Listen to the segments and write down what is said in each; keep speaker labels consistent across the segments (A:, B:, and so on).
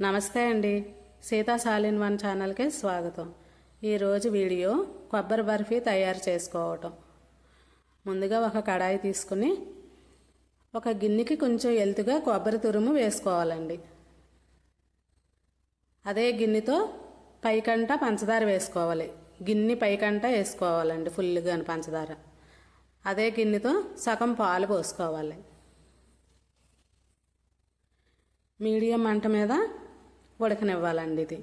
A: నమస్తే అండి. సీతా సాలిన్ వన్ ఛానల్కి స్వాగతం. ఈరోజు వీడియో కొబ్బరి బర్ఫీ తయారు చేసుకోవటం. ముందుగా ఒక కడాయి తీసుకుని ఒక గిన్నెకి కొంచెం ఎలుతుగా కొబ్బరి తురుము వేసుకోవాలండి. అదే గిన్నెతో పైకంట పంచదార వేసుకోవాలి. గిన్నె పైకంట వేసుకోవాలండి ఫుల్గా పంచదార. అదే గిన్నెతో సగం పాలు పోసుకోవాలి. మీడియం మంట మీద ఉడకనివ్వాలండి ఇది.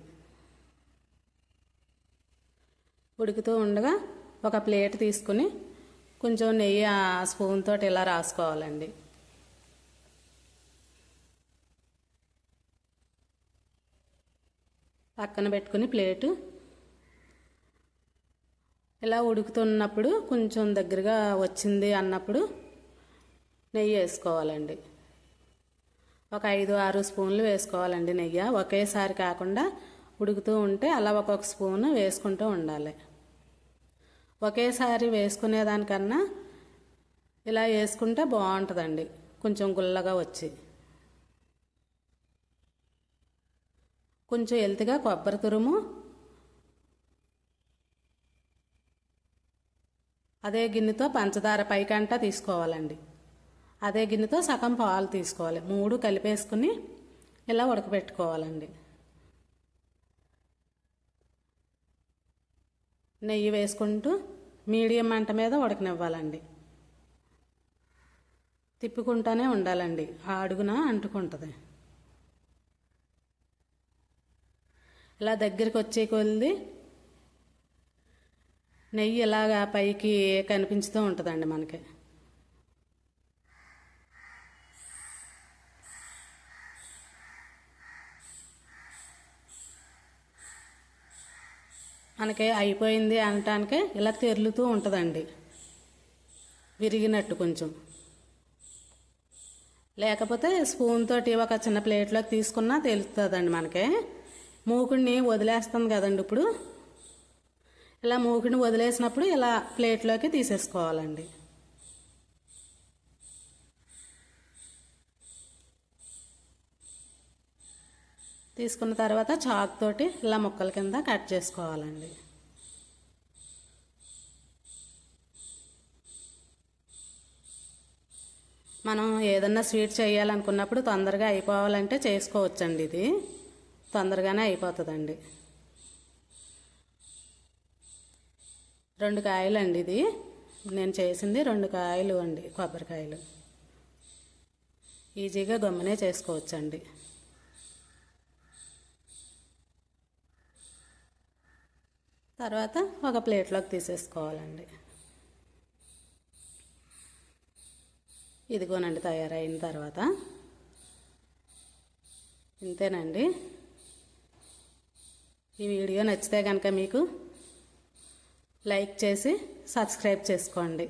A: ఉడుకుతూ ఉండగా ఒక ప్లేట్ తీసుకుని కొంచెం నెయ్యి ఆ స్పూన్ తోటి ఇలా రాసుకోవాలండి. పక్కన పెట్టుకుని ప్లేటు. ఇలా ఉడుకుతున్నప్పుడు కొంచెం దగ్గరగా వచ్చింది అన్నప్పుడు నెయ్యి వేసుకోవాలండి. ఒక ఐదు ఆరు స్పూన్లు వేసుకోవాలండి నెయ్యి. ఒకేసారి కాకుండా ఉడుకుతూ ఉంటే అలా ఒక్కొక్క స్పూన్ వేసుకుంటూ ఉండాలి. ఒకేసారి వేసుకునేదానికన్నా ఇలా వేసుకుంటే బాగుంటుందండి. కొంచెం గుల్లగా వచ్చి. కొంచెం ఎల్తిగా కొబ్బరి తురుము అదే గిన్నెతో పంచదార పైకంట తీసుకోవాలండి. అదే గిన్నెతో సగం పాలు తీసుకోవాలి. మూడు కలిపేసుకుని ఇలా ఉడకబెట్టుకోవాలండి. నెయ్యి వేసుకుంటూ మీడియం మంట మీద ఉడకనివ్వాలండి. తిప్పుకుంటూనే ఉండాలండి. ఆ అడుగున అంటుకుంటుంది. ఇలా దగ్గరికి వచ్చే కొలిది నెయ్యి ఇలాగా పైకి కనిపించుతూ ఉంటుందండి మనకి. మనకి అయిపోయింది అనటానికి ఇలా తెరులుతూ ఉంటుందండి. విరిగినట్టు కొంచెం. లేకపోతే స్పూన్ తోటి ఒక చిన్న ప్లేట్లోకి తీసుకున్నా తెలుస్తుందండి మనకి. మూకుడిని వదిలేస్తుంది కదండి ఇప్పుడు. ఇలా మూకుడిని వదిలేసినప్పుడు ఇలా ప్లేట్లోకి తీసేసుకోవాలండి. తీసుకున్న తర్వాత చాక్ తోటి ఇలా ముక్కల కింద కట్ చేసుకోవాలండి. మనం ఏదన్నా స్వీట్ చేయాలనుకున్నప్పుడు తొందరగా అయిపోవాలంటే చేసుకోవచ్చండి ఇది. తొందరగానే అయిపోతుందండి. రెండు కాయలు అండి ఇది. నేను చేసింది రెండు కాయలు అండి కొబ్బరికాయలు. ఈజీగా గమ్మునే చేసుకోవచ్చండి. తర్వాత ఒక ప్లేట్లోకి తీసేసుకోవాలండి. ఇదిగోనండి తయారైన తర్వాత ఇంతేనండి. ఈ వీడియో నచ్చితే కనుక మీకు లైక్ చేసి సబ్స్క్రైబ్ చేసుకోండి.